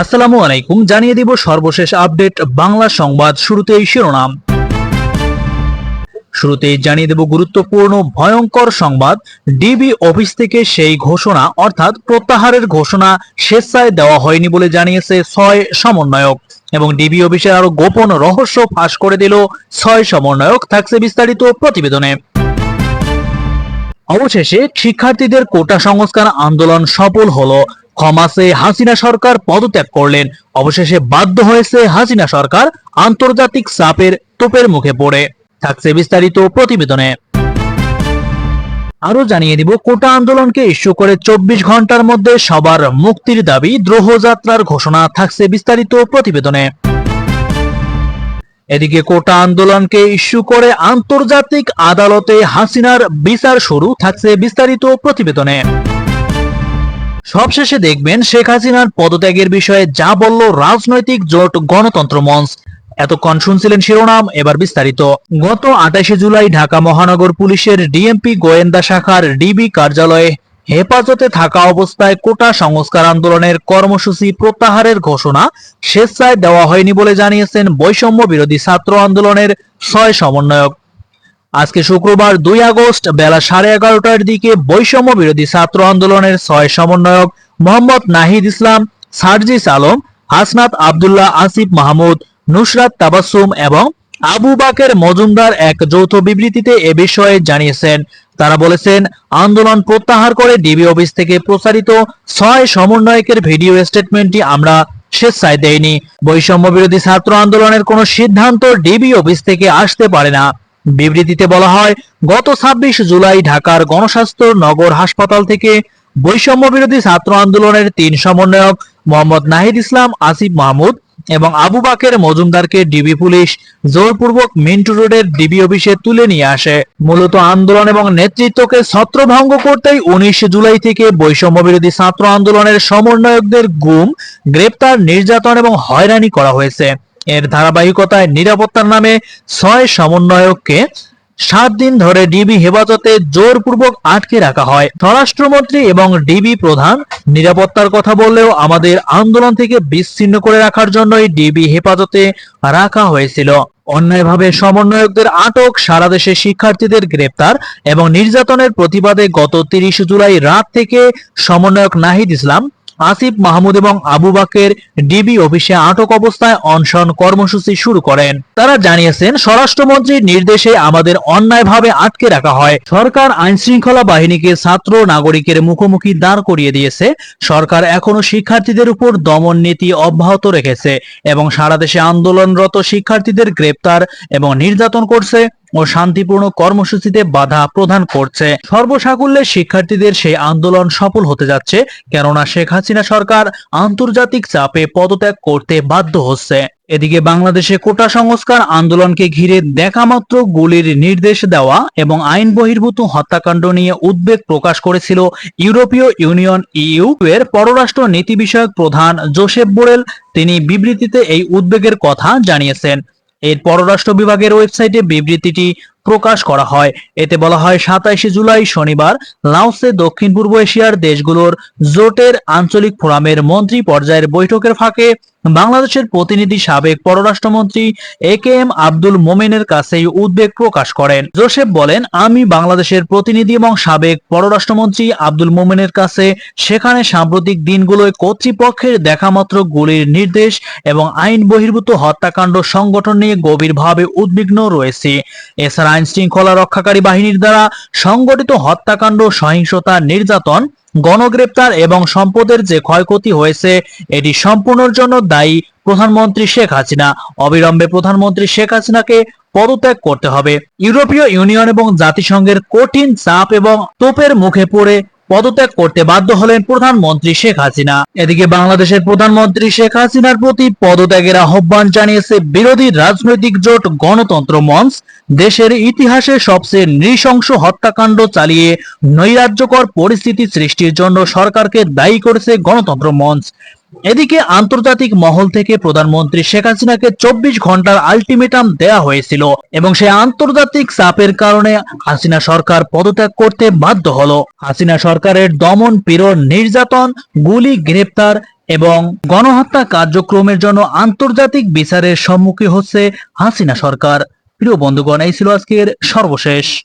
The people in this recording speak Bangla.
আসসালামু আলাইকুম, জানিয়ে দিব সর্বশেষ আপডেট বাংলা সংবাদ শুরুতেই শিরোনাম। শুরুতেই জানিয়ে দেব গুরুত্বপূর্ণ, ভয়ঙ্কর সংবাদ। ডিবি অফিস থেকে সেই ঘোষণা, অর্থাৎ প্রত্যাহারের ঘোষণা স্বেচ্ছায় দেওয়া হয়নি বলে জানিয়েছে ছয় সমন্বয়ক। এবং ডিবি অফিসের আরও গোপন রহস্য ফাঁস করে দিল ছয় সমন্বয়ক, থাকছে বিস্তারিত প্রতিবেদনে। অবশেষে শিক্ষার্থীদের কোটা সংস্কার আন্দোলন সফল হলো। ক্ষমাসে হাসিনা সরকার পদত্যাগ করলেন। অবশেষে বাধ্য হয়েছে হাসিনা সরকার আন্তর্জাতিক চাপের তোপের মুখে পড়ে। থাকছে বিস্তারিত প্রতিবেদনে। আরও জানিয়ে দিব, কোটা আন্দোলনকে ইস্যু করে চব্বিশ ঘণ্টার মধ্যে সবার মুক্তির দাবি, দ্রোহযাত্রার ঘোষণা থাকছে বিস্তারিত প্রতিবেদনে। এদিকে কোটা আন্দোলনকে ইস্যু করে আন্তর্জাতিক আদালতে হাসিনার বিচার শুরু থাকছে বিস্তারিত প্রতিবেদনে। সবশেষে দেখবেন শেখ হাসিনার পদত্যাগের বিষয়ে যা বলল রাজনৈতিক জোট গণতন্ত্র মঞ্চ। এতক্ষণ শুনছিলেন শিরোনাম, এবার বিস্তারিত। গত আঠাশে জুলাই ঢাকা মহানগর পুলিশের ডিএমপি গোয়েন্দা শাখার ডিবি কার্যালয়ে হেফাজতে থাকা অবস্থায় কোটা সংস্কার আন্দোলনের কর্মসূচি প্রত্যাহারের ঘোষণা স্বেচ্ছায় দেওয়া হয়নি বলে জানিয়েছেন বৈষম্য বিরোধী ছাত্র আন্দোলনের ছয় সমন্বয়ক। আজকে শুক্রবার দুই আগস্ট বেলা সাড়ে এগারোটার দিকে বৈষম্য বিরোধী ছাত্র আন্দোলনের ছয় সমন্বয়ক মোহাম্মদ নাহিদ ইসলাম, সার্জিস আলম, হাসনাত আবদুল্লাহ আসিফ মাহমুদ, নুসরাত তাবাসুম এবং আবু বাকের মজুমদার এক যৌথ বিবৃতিতে এ বিষয়ে জানিয়েছেন। তারা বলেছেন, আন্দোলন প্রত্যাহার করে ডিবি অফিস থেকে প্রচারিত ছয় সমন্বয়কের ভিডিও স্টেটমেন্টটি আমরা স্বেচ্ছায় দেয়নি বৈষম্য বিরোধী ছাত্র আন্দোলনের কোনো সিদ্ধান্ত ডিবি অফিস থেকে আসতে পারে না। বিবৃতিতে বলা হয়, গত ছাব্বিশ জুলাই ঢাকার গণস্বাস্থ্য নগর হাসপাতাল থেকে বৈষম্য বিরোধী ছাত্র আন্দোলনের তিন সমন্বয়ক মোহাম্মদ নাহিদ ইসলাম, আসিফ মাহমুদ এবং আবু বাকের মজুমদারকে ডিবি পুলিশ জোরপূর্বক মিন্টু রোডের ডিবি অফিসে তুলে নিয়ে আসে। মূলত আন্দোলন এবং নেতৃত্বকে ছত্রভঙ্গ করতেই উনিশ জুলাই থেকে বৈষম্য বিরোধী ছাত্র আন্দোলনের সমন্বয়কদের গুম, গ্রেপ্তার, নির্যাতন এবং হয়রানি করা হয়েছে। এর ধারাবাহিকতায় নিরাপত্তার নামে ছয় সমন্বয়ককে সাত দিন ধরে ডিবি হেফাজতে জোরপূর্বক আটকে রাখা হয়। স্বরাষ্ট্রমন্ত্রী এবং ডিবি প্রধান নিরাপত্তার কথা বললেও আমাদের আন্দোলন থেকে বিচ্ছিন্ন করে রাখার জন্যই ডিবি হেফাজতে রাখা হয়েছিল। অন্যায়ভাবে সমন্বয়কদের আটক সারা দেশে শিক্ষার্থীদের গ্রেপ্তার এবং নির্যাতনের প্রতিবাদে গত তিরিশ জুলাই রাত থেকে সমন্বয়ক নাহিদ ইসলাম আসিফ মাহমুদ এবং আবু বাকের ডিবি অফিসে আটক অবস্থায় অনশন কর্মসূচি শুরু করেন। তারা জানিয়েছেন, স্বরাষ্ট্রমন্ত্রীর নির্দেশে আমাদের অন্যায়ভাবে আটকে রাখা হয়। সরকার আইন শৃঙ্খলা বাহিনীকে ছাত্র নাগরিকের মুখোমুখি দাঁড় করিয়ে দিয়েছে। সরকার এখনও শিক্ষার্থীদের উপর দমন নীতি অব্যাহত রেখেছে এবং সারা দেশে আন্দোলনরত শিক্ষার্থীদের গ্রেপ্তার এবং নির্যাতন করছে। ও শান্তিপূর্ণ কর্মসূচিতে বাধা প্রদান করছে। সর্বসাকুল্যে শিক্ষার্থীদের সেই আন্দোলন সফল হতে যাচ্ছে, কেননা শেখ হাসিনা সরকার আন্তর্জাতিক চাপে পদত্যাগ করতে বাধ্য হচ্ছে। এদিকে বাংলাদেশে কোটা সংস্কার আন্দোলনকে ঘিরে দেখামাত্র গুলির নির্দেশ দেওয়া এবং আইন বহির্ভূত হত্যাকাণ্ড নিয়ে উদ্বেগ প্রকাশ করেছিল ইউরোপীয় ইউনিয়ন ইউ এর পররাষ্ট্র নীতি বিষয়ক প্রধান জোসেফ বোরেল তিনি বিবৃতিতে এই উদ্বেগের কথা জানিয়েছেন। এর পররাষ্ট্র বিভাগের ওয়েবসাইটে বিবৃতিটি প্রকাশ করা হয়। এতে বলা হয়, সাতাইশে জুলাই শনিবার লাউসে দক্ষিণ পূর্ব এশিয়ার দেশগুলোর জোটের আঞ্চলিক ফোরামের মন্ত্রী পর্যায়ের বৈঠকের ফাঁকে বাংলাদেশের প্রতিনিধি সাবেক পররাষ্ট্রমন্ত্রী এ কে এম আব্দুল মোমেনের কাছে উদ্বেগ প্রকাশ করেন। জোসেফ বলেন, আমি বাংলাদেশের প্রতিনিধি এবং সাবেক পররাষ্ট্রমন্ত্রী আব্দুল মোমেনের কাছে সেখানে সাম্প্রতিক দিনগুলোয় কর্তৃপক্ষের দেখামাত্র গুলির নির্দেশ এবং আইন বহির্ভূত হত্যাকাণ্ড সংগঠন নিয়ে গভীরভাবে উদ্বিগ্ন রয়েছে। এছাড়া আইন শৃঙ্খলা রক্ষাকারী বাহিনীর দ্বারা সংগঠিত হত্যাকাণ্ড, সহিংসতা, নির্যাতন গণগ্রেপ্তার এবং সম্পদের যে ক্ষয়ক্ষতি হয়েছে, এটি সম্পূর্ণর জন্য দায়ী প্রধানমন্ত্রী শেখ হাসিনা। অবিলম্বে প্রধানমন্ত্রী শেখ হাসিনাকে পদত্যাগ করতে হবে। ইউরোপীয় ইউনিয়ন এবং জাতিসংঘের কঠিন চাপ এবং তোপের মুখে পড়ে পদত্যাগ করতে বাধ্য হলেন প্রধানমন্ত্রী শেখ হাসিনা। এদিকে বাংলাদেশের প্রধানমন্ত্রী শেখ হাসিনার প্রতি পদত্যাগের আহ্বান জানিয়েছে বিরোধী রাজনৈতিক জোট গণতন্ত্র মঞ্চ, দেশের ইতিহাসে সবচেয়ে নৃশংস হত্যাকাণ্ড চালিয়ে নৈরাজ্যকর পরিস্থিতি সৃষ্টির জন্য সরকারকে দায়ী করেছে গণতন্ত্র মঞ্চ। এদিকে আন্তর্জাতিক মহল থেকে প্রধানমন্ত্রী শেখ হাসিনাকে চব্বিশ ঘণ্টার আলটিমেটাম দেয়া হয়েছিল এবং সেই আন্তর্জাতিক চাপের কারণে হাসিনা সরকার পদত্যাগ করতে বাধ্য হলো। হাসিনা সরকারের দমন পীড়ন নির্যাতন, গুলি, গ্রেপ্তার এবং গণহত্যা কার্যক্রমের জন্য আন্তর্জাতিক বিচারের সম্মুখীন হচ্ছে হাসিনা সরকার। প্রিয় বন্ধুগণ, এই ছিল আজকের সর্বশেষ।